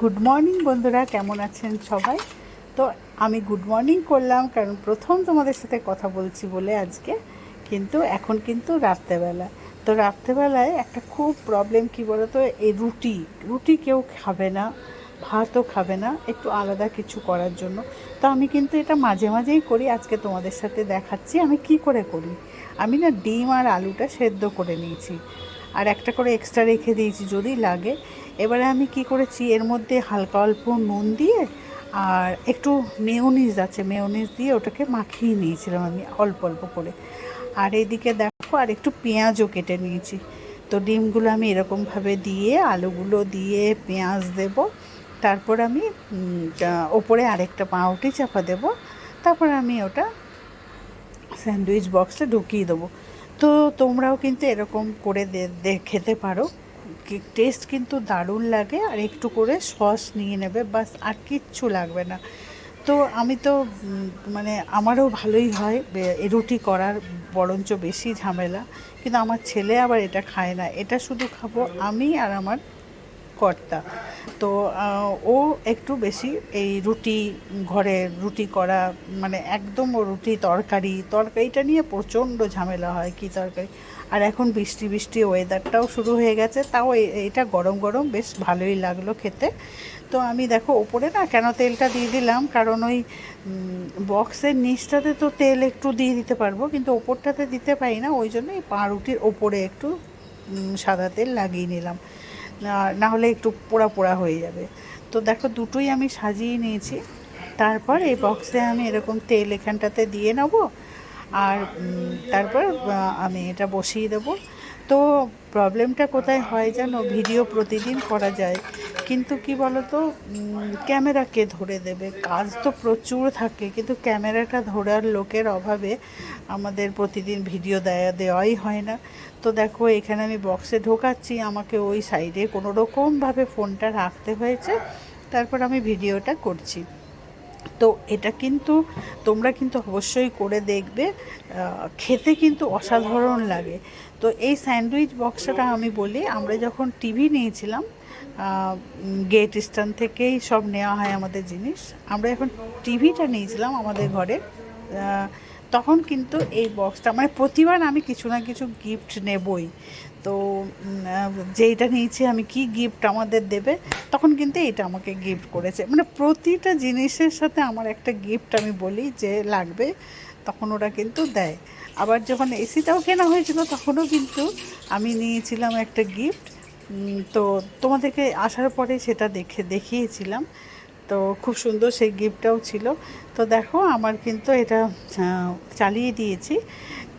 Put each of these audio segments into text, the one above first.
Good morning বন্ধুরা, কেমন আছেন সবাই? তো আমি গুড মর্নিং করলাম, কারণ প্রথম তোমাদের সাথে কথা বলছি বলে আজকে, কিন্তু এখন কিন্তু রাত্রেবেলা। তো রাত্রেবেলায় একটা খুব প্রবলেম কী বলো তো এই রুটি রুটি কেউ খাবে না ভাতও খাবে না, একটু আলাদা কিছু করার জন্য। তো আমি কিন্তু এটা মাঝে মাঝেই করি, আজকে তোমাদের সাথে দেখাচ্ছি, আমি কি করে করি? আমি না ডিম আর আলুটা সেদ্ধ করে নিয়েছি। আর একটা করে এক্সট্রা রেখে দিয়েছি যদি লাগে। এবারে আমি কি করেছি, এর মধ্যে হালকা অল্প নুন দিয়ে আর একটু মেয়োনিজ আছে মেয়োনিজ দিয়ে ওটাকে মাখিয়ে নিয়েছিলাম আমি অল্প অল্প করে। আর এইদিকে দেখো, আর একটু পেঁয়াজও কেটে নিয়েছি। তো ডিমগুলো আমি এরকমভাবে দিয়ে, আলুগুলো দিয়ে পেঁয়াজ দেব, তারপর আমি ওপরে আরেকটা পাউটি চাপা দেব, তারপর আমি ওটা স্যান্ডউইচ বক্সে ঢুকিয়ে দেবো। তো তোমরাও কিন্তু এরকম করে খেতে পারো। টেস্ট কিন্তু দারুণ লাগে আর একটু করে সস নিয়ে নেবে, বাস আর কিচ্ছু লাগবে না। তো আমি তো মানে আমারও ভালোই হয় রুটি করার বরঞ্চ বেশি ঝামেলা। কিন্তু আমার ছেলে আবার এটা খায় না। এটা শুধু খাব আমি আর আমার কর্তা। তো ও একটু বেশি এই রুটি ঘরে রুটি করা মানে একদম ও রুটি তরকারি তরকারিটা নিয়ে প্রচণ্ড ঝামেলা হয় কি তরকারি। আর এখন বৃষ্টি বৃষ্টি ওয়েদারটাও শুরু হয়ে গেছে, তাও এটা গরম গরম, বেশ ভালোই লাগল খেতে। তো আমি দেখো, ওপরে না কেন তেলটা দিয়ে দিলাম? কারণ ওই বক্সের নিচটাতে তো তেল একটু দিয়ে দিতে পারব, কিন্তু ওপরটাতে দিতে পারি না, ওই জন্য এই পাউরুটির ওপরে একটু সাদা তেল লাগিয়ে নিলাম। না- হলে একটু পোড়া পোড়া হয়ে যাবে। তো দেখো দুটোই আমি সাজিয়ে নিয়েছি। তারপর এই বক্সে আমি এরকম তেল এখানটাতে দিয়ে নেব। আর তারপর আমি এটা বসিয়ে দেবো। তো প্রবলেমটা কোথায় হয় জানো? ভিডিও প্রতিদিন করা যায়। কিন্তু কি বলো তো ক্যামেরা কে ধরে দেবে। কাজ তো প্রচুর থাকে, কিন্তু ক্যামেরাটা ধরার লোকের অভাবে আমাদের প্রতিদিন ভিডিও দেয়া, দেওয়াই হয় না। তো দেখো, এখানে আমি বক্সে ঢোকাচ্ছি। আমাকে ওই সাইডে কোনো রকমভাবে ফোনটা রাখতে হয়েছে। তারপর আমি ভিডিওটা করছি। তো এটা কিন্তু তোমরা কিন্তু অবশ্যই করে দেখবে খেতে কিন্তু অসাধারণ লাগে। তো এই স্যান্ডউইচ বক্সটা আমি বলি, আমরা যখন টিভি নিয়েছিলাম গেট স্ট্যান্ড থেকেই সব নেওয়া হয় আমাদের জিনিস। আমরা এখন টিভিটা নিয়েছিলাম আমাদের ঘরে তখন কিন্তু এই বক্সটা মানে প্রতিবার আমি কিছু না কিছু গিফট নেবই। তো যেইটা নিয়েছি আমি কি গিফট আমাদের দেবে, তখন কিন্তু এটা আমাকে গিফট করেছে। মানে প্রতিটা জিনিসের সাথে আমার একটা গিফট আমি বলি যে লাগবে, তখন ওরা কিন্তু দেয়। আবার যখন এসিটাও কেনা হয়েছিল, তখনও কিন্তু আমি নিয়েছিলাম একটা গিফট তো তোমাদেরকে আসার পরে সেটা দেখে, দেখিয়েছিলাম। তো খুব সুন্দর সেই গিফটটাও ছিল। তো দেখো আমার কিন্তু এটা চালিয়ে দিয়েছি।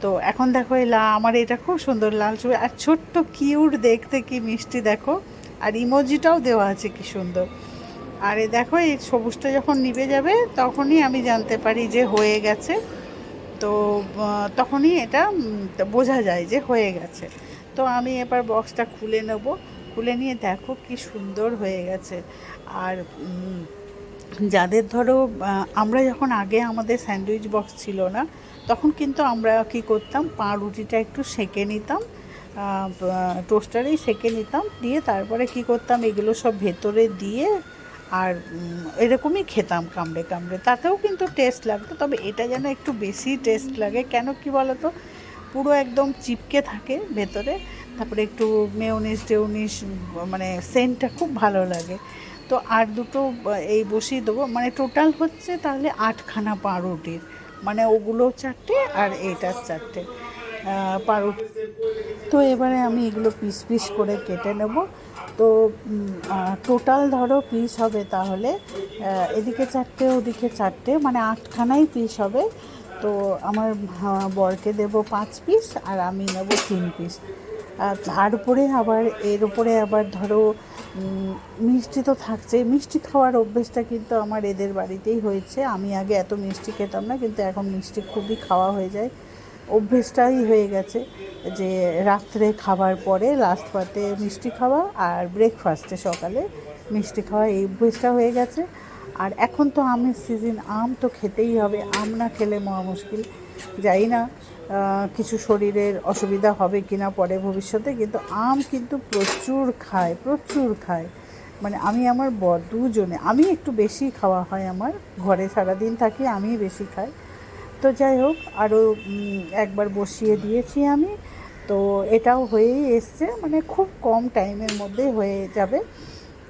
তো এখন দেখো এই লা, আমার এটা খুব সুন্দর লাল ছবি আর ছোট্ট কিউট দেখতে কি মিষ্টি দেখো। আর ইমোজিটাও দেওয়া আছে কি সুন্দর। আর এ দেখো এই সবুজটা যখন নিভে যাবে, তখনই আমি জানতে পারি যে হয়ে গেছে। তো তখনই এটা বোঝা যায় যে হয়ে গেছে। তো আমি এবার বক্সটা খুলে নেব। খুলে নিয়ে দেখো কি সুন্দর হয়ে গেছে। আর যাদের ধরো আমরা যখন আগে আমাদের স্যান্ডউইচ বক্স ছিল না, তখন কিন্তু আমরা কি করতাম পাউরুটিটা একটু সেঁকে নিতাম টোস্টারেই সেঁকে নিতাম, দিয়ে তারপরে কি করতাম, এগুলো সব ভেতরে দিয়ে আর এরকমই খেতাম কামড়ে কামড়ে। তাতেও কিন্তু টেস্ট লাগতো, তবে এটা যেন একটু বেশি টেস্ট লাগে। কেন কি বলো তো পুরো একদম চিপকে থাকে ভেতরে তারপরে একটু মেয়নিস টেউনিস মানে সেন্টটা খুব ভালো লাগে। তো আর দুটো, এই বসিয়ে দেবো। মানে টোটাল হচ্ছে তাহলে আটখানা পাউরুটির। মানে ওগুলো চারটে আর এইটার চারটে পাউরুটি। তো এবারে আমি এগুলো পিস পিস করে কেটে নেব। তো টোটাল ধরো পিস হবে তাহলে এদিকে চারটে, ওদিকে চারটে মানে আটখানাই পিস হবে। তো আমার বরকে দেব পাঁচ পিস আর আমি নেব তিন পিস। তার উপরে আবার, এর উপরে আবার ধরো মিষ্টি তো থাকছে মিষ্টি খাওয়ার অভ্যেসটা কিন্তু আমার এদের বাড়িতেই হয়েছে। আমি আগে এত মিষ্টি খেতাম না, কিন্তু এখন মিষ্টি খুবই খাওয়া হয়ে যায়। অভ্যেসটাই হয়ে গেছে যে রাত্রে খাবার পরে লাস্ট পাতে মিষ্টি খাওয়া আর ব্রেকফাস্টে সকালে মিষ্টি খাওয়া, এই অভ্যেসটা হয়ে গেছে। আর এখন তো আমের সিজন আম তো খেতেই হবে। আম না খেলে মহা মুশকিল। যাই না কিছু শরীরের অসুবিধা হবে কিনা পরে ভবিষ্যতে, কিন্তু আম কিন্তু প্রচুর খায় প্রচুর খায়। মানে আমি আমার বর দুজনে, আমি একটু বেশি খাওয়া হয় আমার, ঘরে সারাদিন থাকি, আমি বেশি খাই। তো যাই হোক আরও একবার বসিয়ে দিয়েছি আমি। তো এটাও হয়েই এসছে মানে খুব কম টাইমের মধ্যে হয়ে যাবে।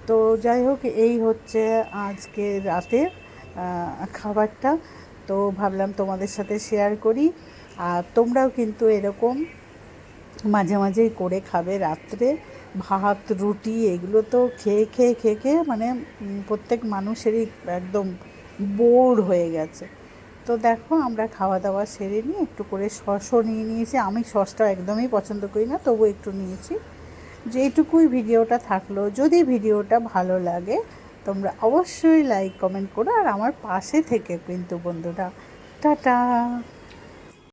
তো যাই হোক, এই হচ্ছে আজকে রাতের খাবারটা। তো ভাবলাম তোমাদের সাথে শেয়ার করি। আর তোমরাও কিন্তু এরকম মাঝে মাঝেই করে খাবে রাত্রে। ভাত, রুটি এগুলো তো খেয়ে খেয়ে খেয়ে খেয়ে মানে প্রত্যেক মানুষেরই একদম বোর হয়ে গেছে। তো দেখো আমরা খাওয়া দাওয়া সেরে নিয়ে একটু করে সসও নিয়ে নিয়েছি। আমি সসটা একদমই পছন্দ করি না তবু একটু নিয়েছি। যেটুকুই ভিডিওটা থাকল, যদি ভিডিওটা ভালো লাগে তোমরা অবশ্যই লাইক কমেন্ট করো আর আমার পাশে থেকে কিন্তু বন্ধুরা টাটা!